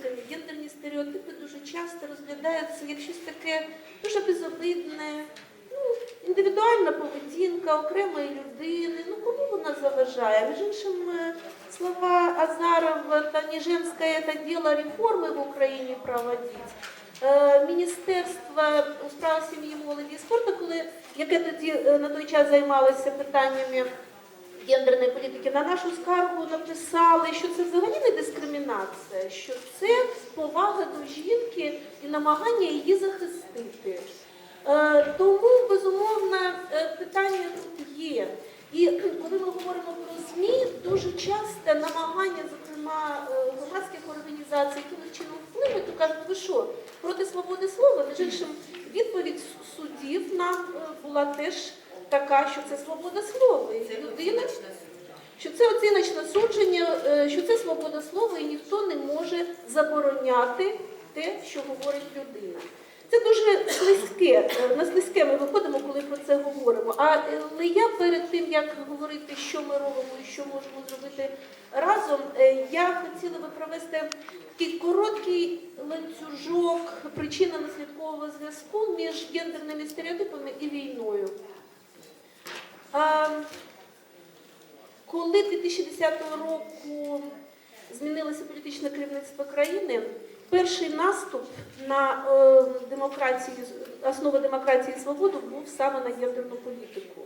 стереотипами. Гендерні стереотипи дуже часто розглядаються як щось таке дуже безобидне, ну, індивідуальна поведінка окремої людини. Ну кому вона заважає? Між іншим, е, слова Азарова та Ніжинська це діло реформи в Україні проводить. Е, Міністерство у справах сім'ї, молоді і спорту, коли яке тоді е, на той час займалося питаннями гендерної політики, на нашу скаргу написали, що це взагалі не дискримінація, що це повага до жінки і намагання її захистити. Е, Тому, безумовно, е, питання тут є. І коли ми говоримо про ЗМІ, дуже часто намагання, зокрема е, громадських організацій, якимось чином впливати, то кажуть, ви що, проти свободи слова? Між іншим, відповідь судів нам е, була теж така, що це свобода слова. І людина, що це оціночне судження, е, що це свобода слова, і ніхто не може забороняти те, що говорить людина. Це дуже слизьке, е, на слизьке ми виходимо, коли про це говоримо. Е, Але я перед тим, як говорити, що ми робимо і що можемо зробити разом, я хотіла би провести такий короткий ланцюжок причинно-наслідкового зв'язку між гендерними стереотипами і війною. Коли 2010 року змінилося політичне керівництво країни, перший наступ на е, демократію, основи демократії і свободу був саме на гендерну політику.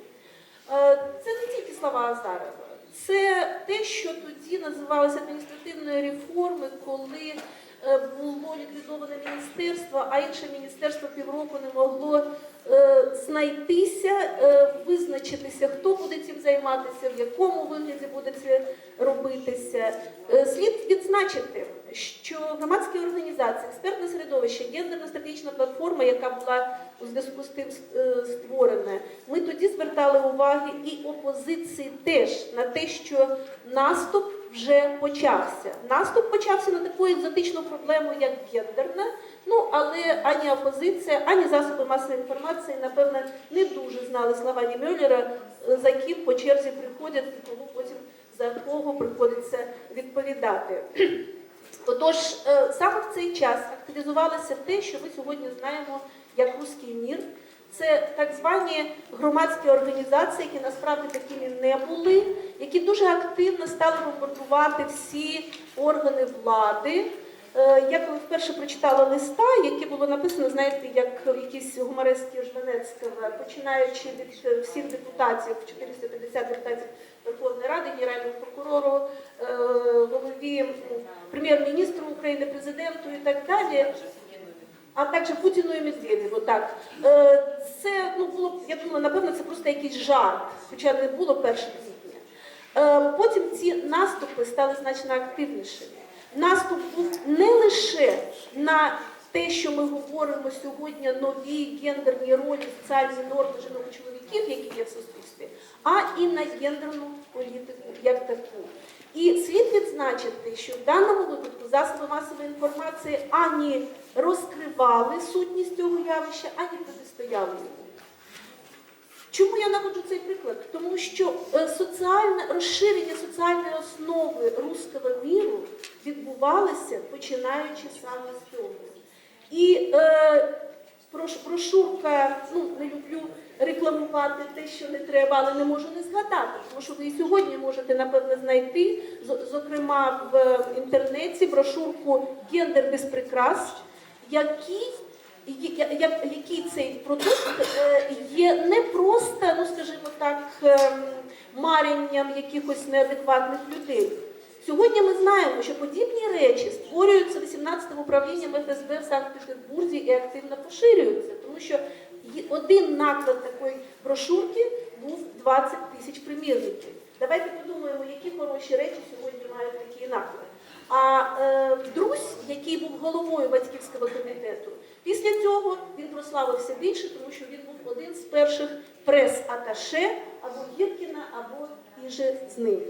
Е, це не тільки слова Азарова, це те, що тоді називалося адміністративною реформою, коли е, було ліквідоване міністерство, а інше міністерство півроку не могло знайтися, е, визначитися, хто буде цим займатися, в якому вигляді буде це робитися. Е, Слід відзначити, що громадські організації, експертне середовище, гендерна стратегічна платформа, яка була у зв'язку з тим е, створена, ми тоді звертали уваги і опозиції теж на те, що наступ вже почався. Наступ почався на таку екзотичну проблему, як гендерна. Ну але ані опозиція, ані засоби масової інформації, напевно, не дуже знали слова Мюллера, за ким по черзі приходять і потім за кого приходиться відповідати. Отож, е, саме в цей час активізувалося те, що ми сьогодні знаємо як руський мір. Це так звані громадські організації, які насправді такими не були, які дуже активно стали бомбардувати всі органи влади. Е, Я коли вперше прочитала листа, яке було написано, знаєте, як в якійсь гуморески Жванецького, починаючи від е, всіх депутатів, 450 депутатів Верховної Ради, Генеральному прокурору, е, голові прем'єр-міністру України, президенту і так далі. А також Путіну і Медведєву. Так Е, це ну було. Я думаю, напевно, це просто якийсь жарт, хоча не було 1 квітня. Е, Потім ці наступи стали значно активнішими. Наступ був не лише на те, що ми говоримо сьогодні, нові гендерні ролі, соціальні норми жінок і чоловіків, які є в суспільстві, а і на гендерну політику як таку. І слід відзначити, що в даному випадку засоби масової інформації ані розкривали сутність цього явища, ані протистояли йому. Чому я наводжу цей приклад? Тому що е, соціальне розширення соціальної основи руського міру відбувалося починаючи саме з цього. І е, прош- брошурка, ну не люблю рекламувати те, що не треба, але не можу не згадати, тому що ви і сьогодні можете напевно знайти, зокрема в інтернеті, брошурку Гендер без прикрас, який який цей продукт е, є не просто, ну скажімо так, ем, маренням якихось неадекватних людей. Сьогодні ми знаємо, що подібні речі створюються 18-м управлінням ФСБ в Санкт-Петербурзі і активно поширюються, тому що один наклад такої брошурки був 20 тисяч примірників. Давайте подумаємо, які хороші речі сьогодні мають такий наклад. А е, Друзь, який був головою батьківського комітету, після цього він прославився більше, тому що він був один з перших прес-аташе або Гіркіна, або і же з ним.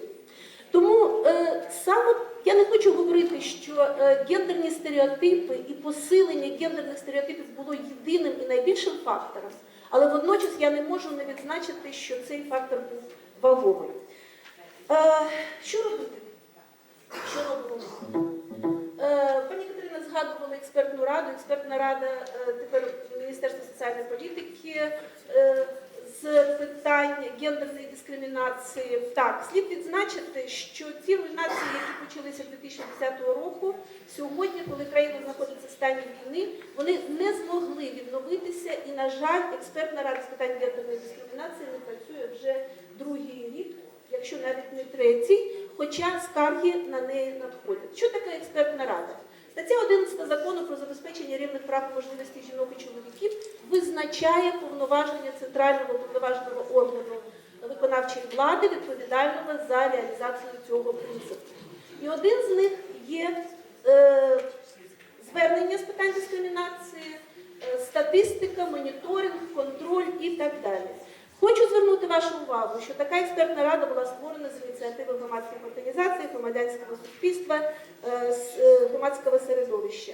Тому е, саме я не хочу говорити, що е, гендерні стереотипи і посилення гендерних стереотипів було єдиним і найбільшим фактором, але водночас я не можу не відзначити, що цей фактор був ваговий. Е, що робити? Що робимо? Е, пані Катерина згадувала експертну раду. Експертна рада е, тепер Міністерства соціальної політики е, з питань гендерної дискримінації. Так, слід відзначити, що ті руйнації, які почалися 2010 року, сьогодні, коли країна знаходиться в стані війни, вони не змогли відновитися. І, на жаль, експертна рада з питань гендерної дискримінації не працює вже другий рік, якщо навіть не третій, хоча скарги на неї надходять. Що таке експертна рада? Стаття 11 закону про забезпечення рівних прав і можливостей жінок і чоловіків визначає повноваження центрального повноваженого органу виконавчої влади, відповідального за реалізацію цього принципу. І один з них є е, звернення з питань дискримінації, е, статистика, моніторинг, контроль і так далі. Хочу звернути вашу увагу, що така експертна рада була створена з ініціативи громадських організацій, громадянського суспільства, е, е, громадського середовища.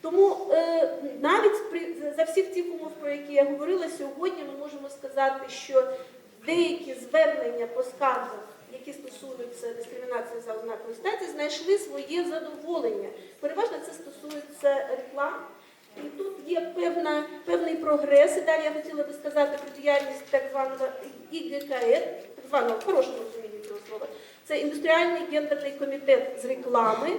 Тому е, навіть при, за всіх цих умов, про які я говорила, сьогодні ми можемо сказати, що деякі звернення по скаргах, які стосуються дискримінації за ознакою статі, знайшли своє задоволення. Переважно це стосується реклам. І тут є певна, певний прогрес. І далі я хотіла би сказати про діяльність так званого ІГКР, так званого в хорошому розумінні цього слова. Це індустріальний гендерний комітет з реклами,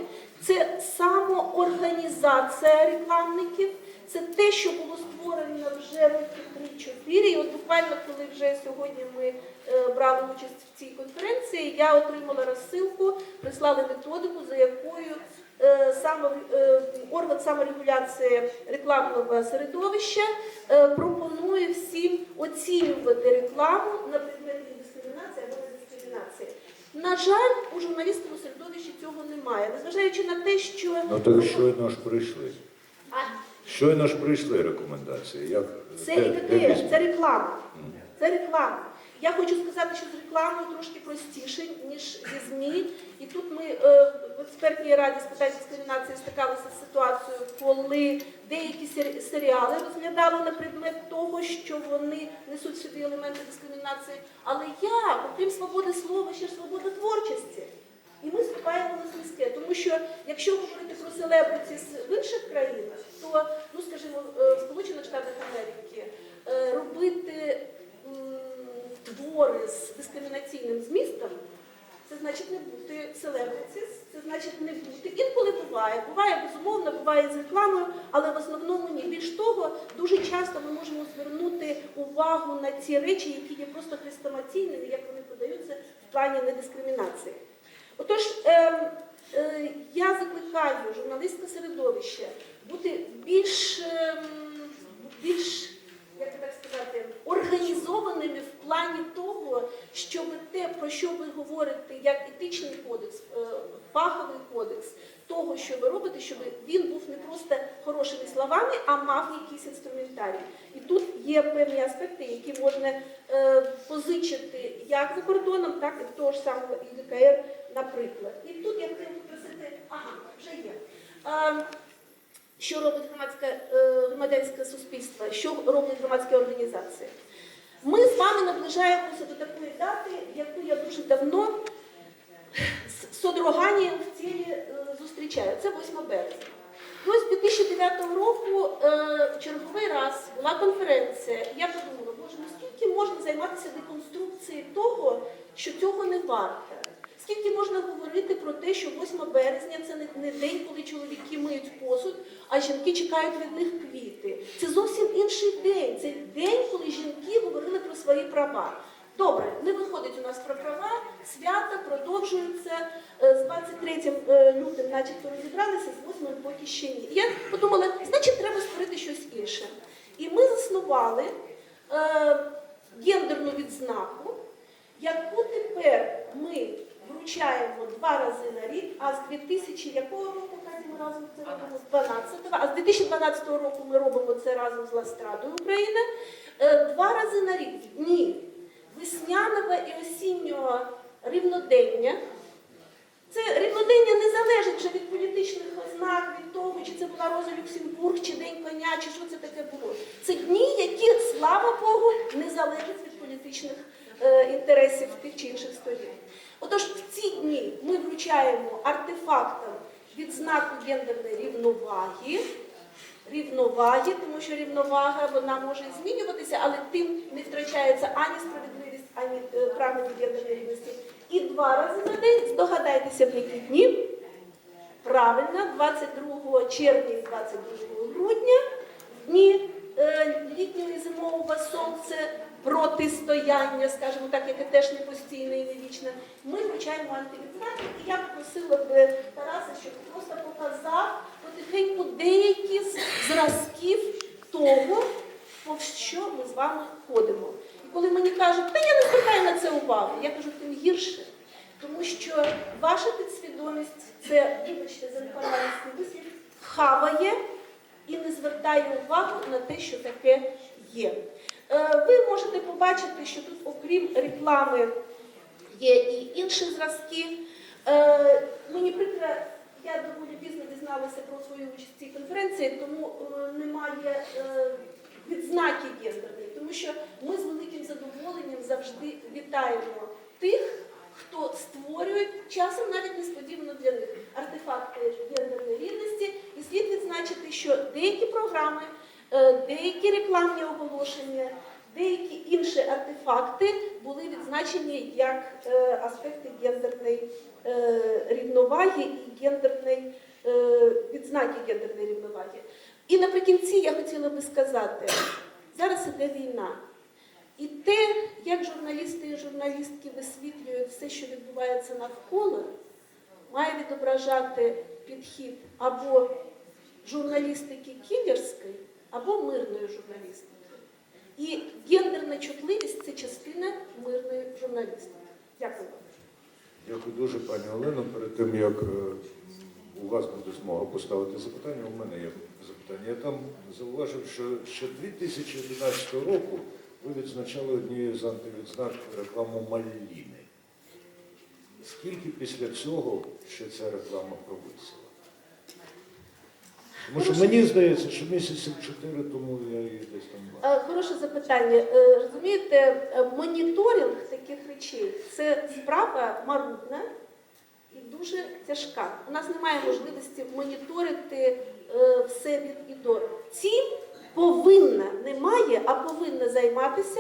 це самоорганізація рекламників, це те, що було створено вже років 3-4. І от буквально, коли вже сьогодні ми е, брали участь в цій конференції, я отримала розсилку, прислали методику, за якою е, е, орган саморегуляції рекламного середовища пропонує всім оцінювати рекламу на предмет дискримінації або недискримінації. На жаль, у журналістському середовищі цього немає, незважаючи на те, що Ну так щойно ж прийшли. А, Щойно ж прийшли рекомендації. Як це де- і де таке, візьмемо? це реклама. Це реклама. Я хочу сказати, що з рекламою трошки простіше, ніж зі ЗМІ. І тут ми е, експертній раді з питань дискримінації стикалися з ситуацією, коли деякі серіали розглядали на предмет того, що вони несуть собі елементи дискримінації. Але я, окрім свободи слова, ще свобода творчості. І ми вступаємо на слизьке, тому що якщо говорити про селебриті в інших країнах, то, ну скажімо, е, в Сполучених Штатах Америки е, робити твори з дискримінаційним змістом, значить не бути селебриті, це значить не бути. Інколи буває, буває безумовно, буває з рекламою, але в основному ні. Більш того, дуже часто ми можемо звернути увагу на ці речі, які є просто хрестоматійними, як вони подаються в плані недискримінації. Отож, е, е, я закликаю журналістське середовище бути більш, ем, більш як би так сказати, організованими в плані того, щоб те, про що ви говорите, як етичний кодекс, е, фаховий кодекс, того, що ви робите, щоб він був не просто хорошими словами, а мав якийсь інструментарій. І тут є певні аспекти, які можна е, позичити як за кордоном, так і того ж самого ІДКР, наприклад. І тут я хотіла попросити, ага, вже є. Що робить громадське е, громадянське суспільство, що роблять громадські організації. Ми з вами наближаємося до такої дати, яку я дуже давно з содроганням в тілі е, зустрічаю. Це 8 березня. І ось 2009 року е, в черговий раз була конференція. Я подумала, боже, ну скільки можна займатися деконструкцією того, що цього не варте? Скільки можна говорити про те, що 8 березня це не, день, коли чоловіки миють посуд, а жінки чекають від них квіти. Це зовсім інший день. Це день, коли жінки говорили про свої права. Добре, не виходить у нас про права, свята продовжуються Е, з 23 е, лютим, начебто розібралися, з 8 поки ще ні. Я подумала, значить, треба створити щось інше. І ми заснували е, гендерну відзнаку, яку тепер ми вручаємо два рази на рік, а з 2000 якого року ми разом це робимо? З 12-го, а з 2012 року ми робимо це разом з Ластрадою України. Е, Два рази на рік дні весняного і осіннього рівнодення. Це рівнодення не залежить вже від політичних ознак, від того, чи це була Роза Люксембург, чи День коня, чи що це таке було. Це дні, які, слава Богу, не залежать від політичних е, інтересів тих чи інших сторін. Отож, в ці дні ми вручаємо артефактам відзнаку гендерної рівноваги. рівноваги, тому що рівновага вона може змінюватися, але тим не втрачається ані справедливість, ані е, прагнення єдиної рівності. І два рази на день здогадайтеся, в які дні. Правильно, 22 червня і 22 грудня, в дні літнього і зимового сонця, протистояння, скажімо так, яке теж не постійне і не вічне, ми вручаємо антивідзнаки. І я б просила б Тараса, щоб просто показав потихеньку деякі зразків того, по що ми з вами ходимо. І коли мені кажуть, та я не звертаю на це увагу, я кажу, тим гірше. Тому що ваша підсвідомість це, вибачте, за вислів, хаває і не звертає увагу на те, що таке є. Е, Ви можете побачити, що тут, окрім реклами, є і інші зразки. Е, Мені прикро, я доволі пізно дізналася про свою участь в цій конференції, тому е, немає відзнаки гендерної, тому що ми з великим задоволенням завжди вітаємо тих, хто створює часом навіть несподівано для них артефакти слід відзначити, що деякі програми, е, деякі рекламні оголошення, деякі інші артефакти були відзначені як е, аспекти гендерної е, рівноваги і гендерної відзнаки гендерної рівноваги. І наприкінці я хотіла би сказати, зараз іде війна. І те, як журналісти і журналістки висвітлюють все, що відбувається навколо, має відображати підхід або журналістики кілерської, або мирної журналістики. І гендерна чутливість це частина мирної журналістики. Дякую вам. Дякую дуже, пані Олено. Перед тим як е, у вас буде змога поставити запитання, у мене є запитання. Я там зауважив, що ще 2011 року ви відзначали однією з антивідзнак рекламу Маліни. Скільки після цього ще ця реклама провисила? Тому що мені здається, що місяців чотири тому я її десь там бачив. Хороше запитання. Е, Розумієте, е, моніторинг таких речей це справа марудна і дуже тяжка. У нас немає можливості моніторити е, все від і до. Цим повинна, немає, а повинна займатися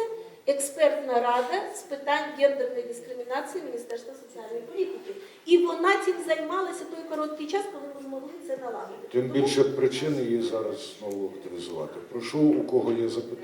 експертна рада з питань гендерної дискримінації Міністерства соціальної політики. І вона цим займалася той короткий час, коли ми змогли це налагодити. Тим більше причини її зараз знову активізувати. Прошу, у кого є запитання.